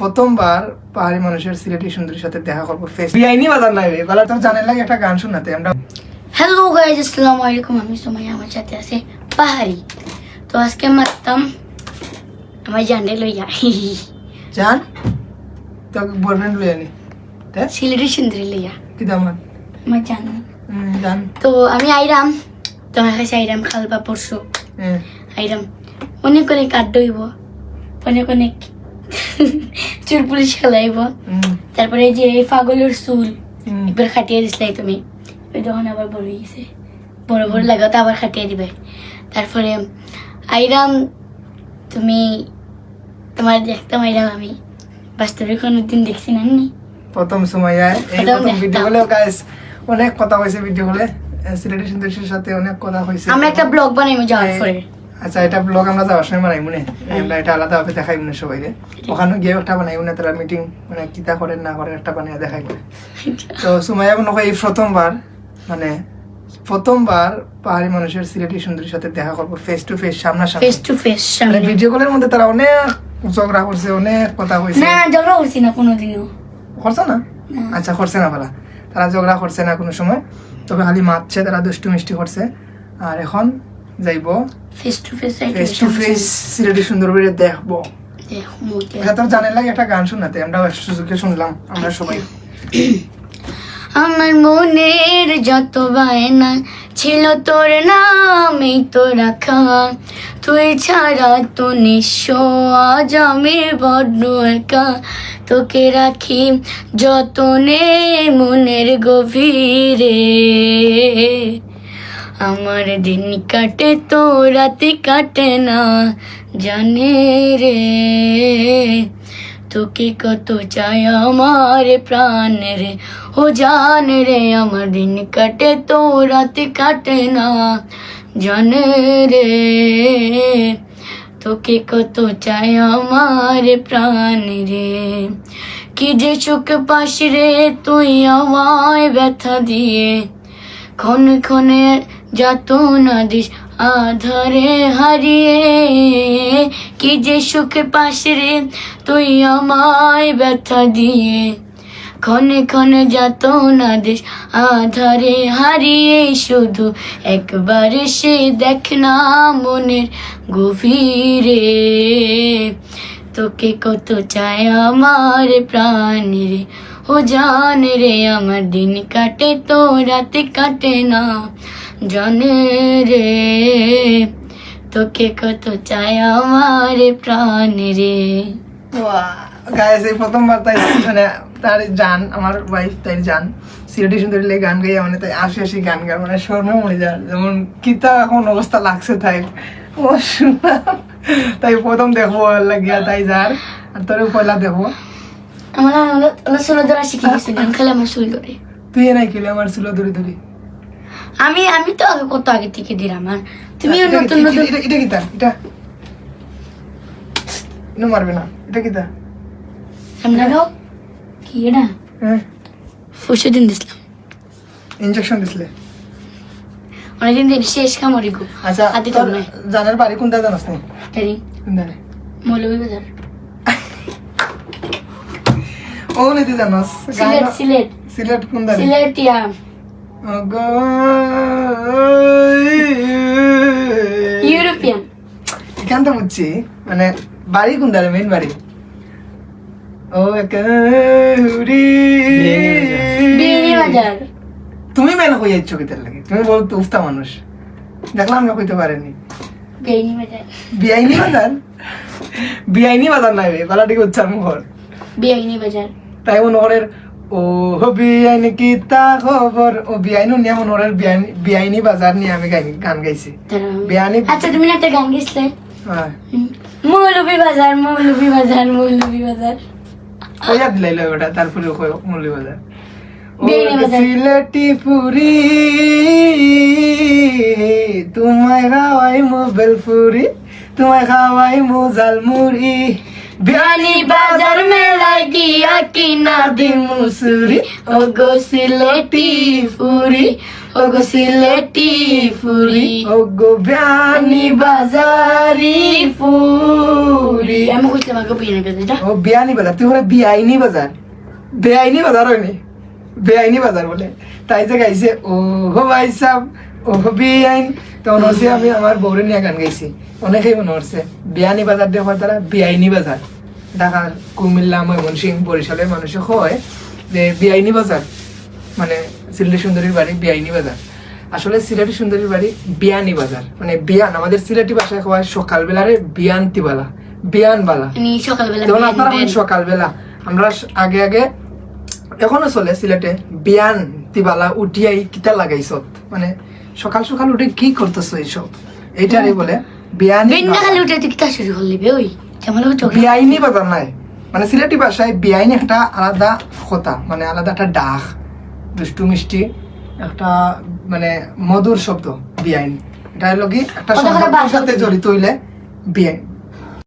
প্রথমবার পাহাড়ি মানুষের সিলেটি সুন্দরীর সাথে দেখা করব। ফেস বিআইনি বাজার নাই রে বলা তো জানেন লাগে একটা গান শোনাতে আমরা হ্যালো গাইজ আসসালামু আলাইকুম। আমি সময় আমার সাথে আছে পাহাড়ি। তো আজকে মারতাম আমার জানে লইয়া। জান? তো বলবেন লই আনি তে? সিলেটি সুন্দরী লইয়া। কি দামান আমার জান। জান। তো আমি আইরাম। তোমার কাছে আইরাম খালবা পরশু। হ্যাঁ। আইরাম। অনেক অনেক আড্ডা হইব। অনেক অনেক চুল পুলিশ খেলাইব তারপরে যে এই পাগলের চুল হুম। একবার খাটিয়ে দিছিলে তুমি। ওই তখন আবার বড় হয়ে গেছে বড় বড় লাগাও তো আবার খাটিয়ে দিবে। তারপরে আইরাম তুমি তোমার দেখতাম আইরাম আমি বাস্তবে কোনোদিন দেখছি না প্রথম সময় এই প্রথম। ভিডিও গাইস অনেক কথা হয়েছে ভিডিও গুলো সিলেটি সাথে অনেক কথা হয়েছে। আমরা একটা ব্লগ বানাইবো যাওয়ার হ্যাঁ। পরে আচ্ছা এটা ব্লগ আমরা যাওয়ার সময় বানাই মনে আমরা এটা আলাদা ভাবে দেখাই মনে সবাই রে ওখানে গিয়ে একটা বানাই মনে তারা মিটিং মানে কিতা করেন না করেন একটা বানিয়ে দেখাই মনে তো সুমাইয়া মনে হয় এই প্রথমবার মানে প্রথমবার পাহাড়ি মানুষের সিলেটি সুন্দরীর সাথে দেখা করব ফেস টু ফেস সামনাসামনি। ফেস টু ফেস মানে ভিডিও কলের মধ্যে তারা অনেক ঝগড়া করছে অনেক কথা হয়েছে না ঝগড়া করছি না কোনোদিনও। করছে না? না। আচ্ছা করছে না বলা তারা ঝগড়া করছে না কোনো সময়। তবে খালি মাতছে তারা দুষ্টু মিষ্টি করছে। আর এখন যাইব? Face to face face to face Sylheti সুন্দর করে দেখব এটা তো জানেন লাগে একটা গান শোনাতে আমরা সুযোগে শুনলাম আমরা সবাই। আমার মনের যত বায়না ছিল তোর নামেই তো রাখা। তুই ছাড়া তো নিঃস্ব আজ আমি বড্ড একা। তোকে রাখি যতনে মনের গভীরে। আমার দিন কাটে, তো রাতে কাটে না, জানে রে। তোকে কত চাই আমার প্রাণ রে, ও জান রে, আমার দিন কাটে, তো রাতে কাটে না, জানে রে। তোকে কত চাই আমার প্রাণ রে, কি যে চোখ পাশ রে, তুই আমায় ব্যথা দিয়ে, ক্ষণে ক্ষণে যাত না দিস আধারে হারিয়ে, কি যে সুখে পাশে রে তুই আমায় ব্যথা দিয়ে। ক্ষণে ক্ষণে যত না দিস আধারে হারিয়ে, শুধু একবার সে দেখ না মনের গভীরে। তোকে কত চায় আমার প্রাণ রে, ও জান রে আমার দিন কাটে তো রাতে কাটে না। জানে রে তোকে কত চায় আমার প্রাণ রে। গায়ে এই প্রথমবার তাই মানে তার জান আমার ওয়াইফ তাই জান সিলেটি সুন্দরী লেগে গান গাইয়া মানে তাই আসি আসি গান গায় মানে স্বর্ণ মরে যায়। যেমন কিতা এখন অবস্থা লাগছে তাই। ও শোনা তাই প্রথম দেখব লাগিয়া তাই যার আর তোর পয়লা দেখব। আমার ওলা ষোলো ধরা শিখে গেছে গান খেলে আমার শুরু করে তুই নাই খেলে আমার সুলো ধরে ধরে। আমি আমি তো আগে কত আগে থেকে দিলাম আর এটা- নতুন নতুন এটা- এটা কিতা এটা ইনো মারবে না। এটা কিতা সামনে গাও কি এটা? হ্যাঁ। ফুসে দিন দিছিলাম। ইনজেকশন দিছিলে? অনেকদিন দিন শেষ কামড়ি গো। আচ্ছা আদি তোর কামড়ে জানের বাড়ি কোনটা জানাস নি? হেরি কোনটা মৌলভীবাজার ও নিতে জানাস। সিলেট সিলেট। সিলেট কোন দাঁড়ি সিলেটিয়া ইউরোপিয়ান। এখান তো বুঝছি মানে বাড়ি কোন দাঁড়ে মেইন বাড়ি? ও তুমি মেন হয়ে যাচ্ছ কিতার লাগে তুমি বল তো উফতা মানুষ। দেখলাম না কইতে পারেনি। বিআইনি বাজার বিআইনি বাজার নাই রে গলাটিকে উচ্চারণ কর। বেইনি বাজার তাই মনোহরের ও বিআইন কি তা খবর? ও বিআইন নিয়ে মনোহরের বিআইনি বিআইনি বাজার নিয়ে আমি গাই- গান গাইছি। বিআইনি আচ্ছা তুমি একটা গান গাইছিলে হ্যাঁ। মৌলভী বাজার মৌলুবি বাজার মৌলুবি বাজার। কইয়া দিলাইলো ওটা তারপরে বিআইনি বাজার। সিলেটি পুরি তোমায় খাওয়াই মোবাইল পুরি তোমায় খাওয়াই মোজাল মুড়ি বিয়ানি বাজার মেলায় গিয়া কিনা দি মুসুরি ও গো সিলেটি ফুরি ও গো সিলেটি ফুরি ও গো বিয়ানি বিয়ানি বাজারি ফুরি আমি কইছিলাম আগে বিয়ে নেবে এটা ও বিয়ানি বাজার তুই বলে বিআইনি বাজার বেআইনি বাজার হয়নি বেআইনি বাজার বলে। তাই যে গাইছে ও হো ভাই সাহ ও বেআইন। তো মনে হচ্ছে আমি আমার বউরে নিয়ে গান গাইছি। অনেকেই মনে হচ্ছে বিয়ানি বাজার দেওয়ার দ্বারা বেআইনি বাজার। ঢাকার কুমিল্লা ময়মনসিংহ বরিশালের মানুষে হয় যে বেআইনি বাজার। মানে সিলেটি সুন্দরীর বাড়ি বেআইনি বাজার। আসলে সিলেটি সুন্দরীর বাড়ি বিয়ানি বাজার। মানে বিয়ান আমাদের সিলেটি ভাষায় হয় সকালবেলারে বিয়ান্তিবালা বিয়ানবালা সকালবেলা আপনারা সকালবেলা। আমরা আগে আগে এখনও চলে সিলেটে বিয়ান তিবালা উঠিয়াই কিতা লাগাইছত। মানে সকাল সকাল উঠে কি করতেছ এইসব? এইটারই বলে বিয়ানি খালি উঠে কিতা শুরু করলি বে ওই। চোখ বাজার নাই। মানে সিলেটি ভাষায় বিআইন একটা আলাদা কথা মানে আলাদা একটা ডাক দুষ্টু মিষ্টি একটা মানে মধুর শব্দ বিআইন এটা হলো কি একটা বাদ সাথে জড়িত হইলে বিআইন